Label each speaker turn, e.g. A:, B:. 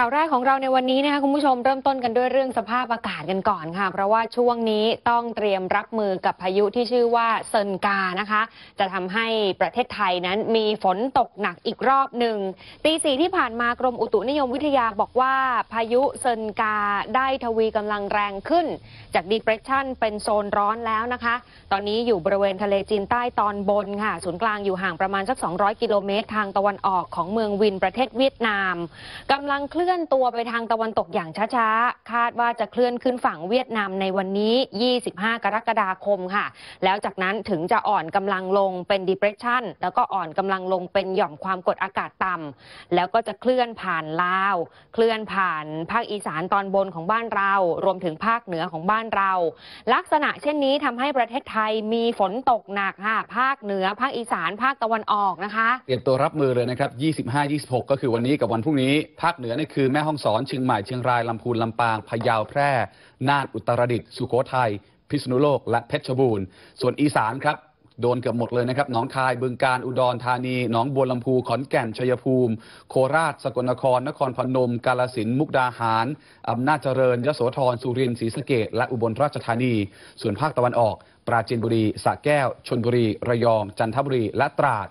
A: ข่าวแรกของเราในวันนี้นะคะคุณผู้ชมเริ่มต้นกันด้วยเรื่องสภาพอากาศกันก่อนค่ะ เพราะว่าช่วงนี้ต้องเตรียมรับมือกับพายุที่ชื่อว่าเซินกานะคะ จะทำให้ประเทศไทยนั้นมีฝนตกหนักอีกรอบหนึ่งตีสี่ที่ผ่านมากรมอุตุนิยมวิทยาบอกว่าพายุเซินกาได้ทวีกำลังแรงขึ้น จากดีเพรสชันเป็นโซนร้อนแล้วนะคะ ตอนนี้อยู่บริเวณทะเลจีนใต้ตอนบนค่ะศูนย์กลางอยู่ห่างประมาณสัก 200 กิโลเมตร ทางตะวันออกของเมืองวินประเทศเวียดนามกำลังเคลื่อนื่อนตัวไปทางตะวันตกอย่างช้าๆ คาดว่าจะเคลื่อนขึ้นฝั่งเวียดนามในวันนี้ 25 กรกฎาคมค่ะ แล้วจากนั้นถึงจะอ่อนกำลังลงเป็น depression แล้วก็อ่อนกำลังลงเป็นหย่อมความกดอากาศต่ำแล้วก็จะเคลื่อนผ่านลาว เคลื่อนผ่านภาคอีสานตอนบนของบ้านเรา รวมถึงภาคเหนือของบ้านเรา ลักษณะเช่นนี้ทำให้ประเทศไทยมีฝนตกหนักค่ะ ภาคเหนือ ภาคอีสาน ภาคตะวันออกนะคะ
B: เตรียมตัวรับมือเลยนะครับ 25 26 ก็คือวันนี้กับวันพรุ่งนี้ ภาคเหนือนี่คือแม่ฮ่องสอนเชียงใหม่เชียงรายลำพูนลำปางพะเยาแพร่ น่านอุตรดิตถ์สุโขทัยพิษณุโลกและเพชรบูรณ์ส่วนอีสานครับโดนเกือบหมดเลยนะครับ หนองคาย บึงการ อุดรธานี หนองบัวลำพู ขอนแก่น ชัยภูมิ โคราช สกลนคร นครพนม กาลสิน มุกดาหาร อำนาจเจริญ ยโสธร สุรินทร์ ศรีสะเกษและอุบลราชธานี ส่วนภาคตะวันออก ปราจีนบุรี สระแก้ว ชนบุรี ระยอง จันทบุรี และตราด